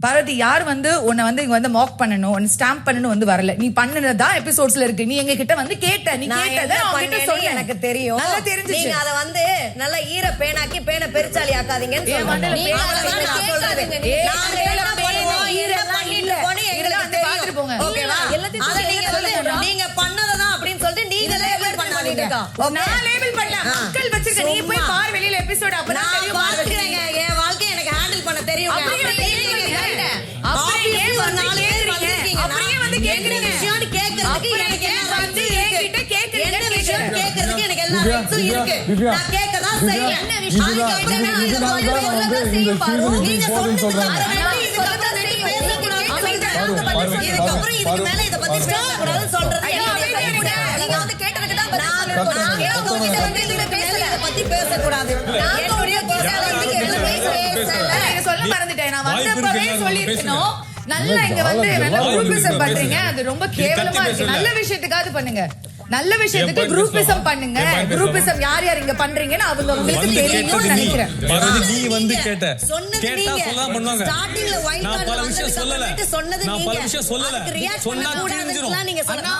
பாரதி யார் வந்து உன்னை வந்து இங்க வந்து மாக் பண்ணணும் உன்னை ஸ்டாம்ப் பண்ணணும் வந்து வரல. நீ பண்ணுனதா எபிசோட்ஸ்ல இருக்கு. நீ எங்க கிட்ட வந்து கேட்ட நீ கேட்டத அவங்க சொல்ல எனக்கு தெரியும். நல்லா தெரிஞ்சுச்சு. நீங்க அத வந்து நல்லா ஈர பேனாக்கி பேனை பெருச்சாலி ஆக்காதீங்கன்னு. பேனா நீங்க பண்ணுவோம், பண்ணிட்டு எங்களுக்கு போங்க. ஓகேவா? எல்லாத்தையும் பண்ணததான் அப்படின்னு சொல்லிட்டு நீங்க லேபிள் பண்ணாதீங்க. Okay? நான் லேபிள் பண்ணல. ஆ. மக்கள் வச்சிருக்க நீ போய் என்ன விஷயம்னு கேட்கறதுக்கு அப்படியே எனக்கு என்ன வந்து? என்கிட்ட என்ன விஷயம் எனக்கு எல்லா திவ்யா, இருக்கு. நான். என்ன விஷயம்? இதுதான், அதுக்கு கேட்டா அப்புறம் இது- நான் இதனால தான் வந்து இந்த செய்யும் பாரு. season நீங்க இப்படி போகுதுன்னு சொன்னதுக்கு சொல்றாங்க. அப்புறம் இதுக்கப்புறம் பேசக்கூடாது. இதுக்கு மேல இதை பத்தி பாரு. பேசக்கூடாதுன்னு சொல்றது. நீங்க வந்து கேட்டதுக்கு தான் நான். நான் கேட்கறவங்க வந்து இதுக்கு மேல இதை பத்தி பேசக்கூடாது. என்னுடைய personality க்கு எதுவுமே பேசல. சொல்ல மறந்துட்டேன் நான் வந்தப்பவே சொல்லிருக்கணும் நல்லா இங்க வந்து நல்லா குரூப்பிசம் பண்றீங்க. அது ரொம்ப கேவலமா இருக்கு. நல்ல விஷயத்துக்காவது பண்ணுங்க நல்ல விஷயத்துக்கு குரூப்பிசம்? பண்ணுங்க குரூப்பிசம்? யார் யார் இங்க பண்றீங்கன்னு அவங்க உங்களுக்கு தெரியும்னு. நினைக்கிறேன் நீ சொன்னது வந்து நீங்க. கேட்ட. சொன்னது நீங்க. சொல்லலாம் பண்ணுவாங்க. Starting ல wild நான் பல விஷயம் சொல்லல. சொன்னது பல நீங்க. சொன்னா